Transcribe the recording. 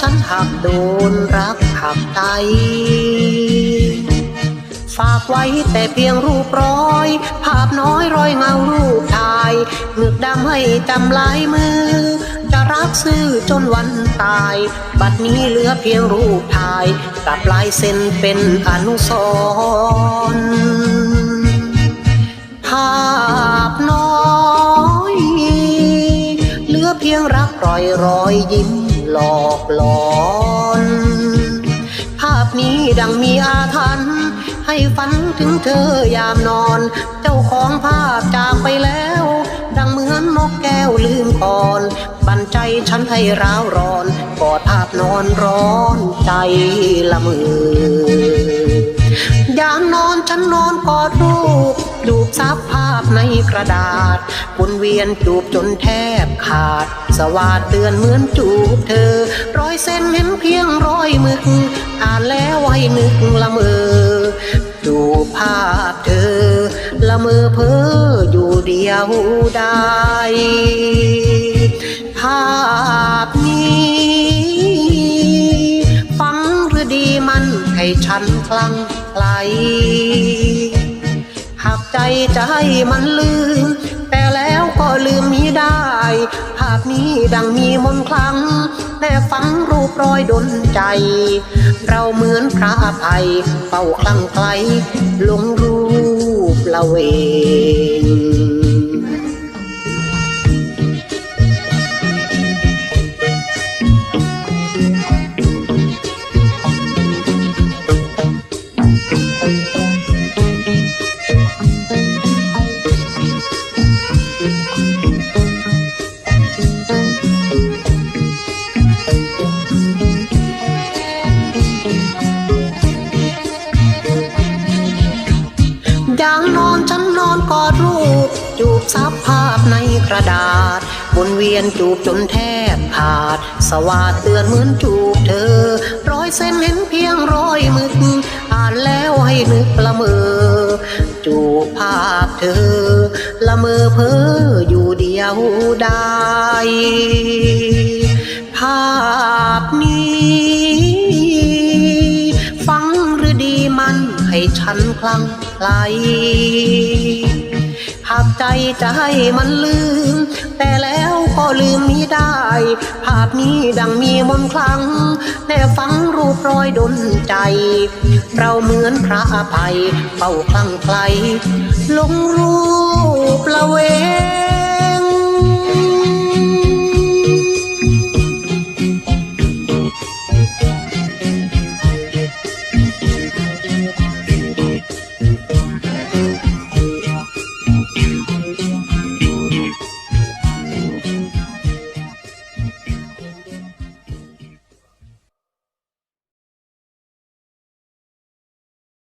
ฉันหักโดนรักหักใจฝากไว้แต่เพียงรูปร้อย ภาพน้อยรอยเงารูปถ่ายหมึกดำให้จำลายมือ จะรักซื่อจนวันตาย บัดนี้เหลือเพียงรูปถ่ายกับลายเซ็นเป็นอนุสรณ์ภาพน้อย เหลือเพียงรักรอยรอยยิ้ม หลอกหลอน ภาพนี้ดังมีอาถรรพ์ให้ฝันถึงเธอยามนอน เจ้าของภาพจากไปแล้ว ดังเหมือนนกแก้วลืมก่อน บันใจฉันให้ร้าวร้อนกอดภาพนอนร้อนใจละมือยามนอนฉันนอนกอดรูป ดูบซับภาพในกระดาษวนเวียนจูบจนแทบขาด สวาดเตือนเหมือนจูบเธอรอยเส้นเห็นเพียงรอยมืออ่านแล้วไว้นึกละเมอดูบภาพเธอ ละเมอเพ้ออยู่เดียวได้ ภาพนี้ฟังหรือดีมันให้ฉันคลั่งไคล หากใจจะให้มันลืม แต่แล้วก็ลืมมิได้ ภาพนี้ดังมีมนคลังแน่ฟังรูปรอยดนใจ เราเหมือนพระอภัยเป่าคลั่งไคลลงรูปละเว ย่างนอนฉันนอนกอดรูป จูบซับภาพในกระดาษวนเวียนจูบจนแทบขาด สวาดเตือนเหมือนจูบเธอรอยเส้นเห็นเพียงรอยมึก อ่านแล้วให้นึกละเมอ จูบภาพเธอ ละเมอเพ้ออยู่เดียวได้ ให้ฉันคลั่งไคลหากใจจะให้มันลืม แต่แล้วก็ลืมมิได้ ภาพนี้ดังมีมนคลังแน่ฟังรูปรอยดนใจ เราเหมือนพระอภัยเฝ้าคลั่งไคลลงรู้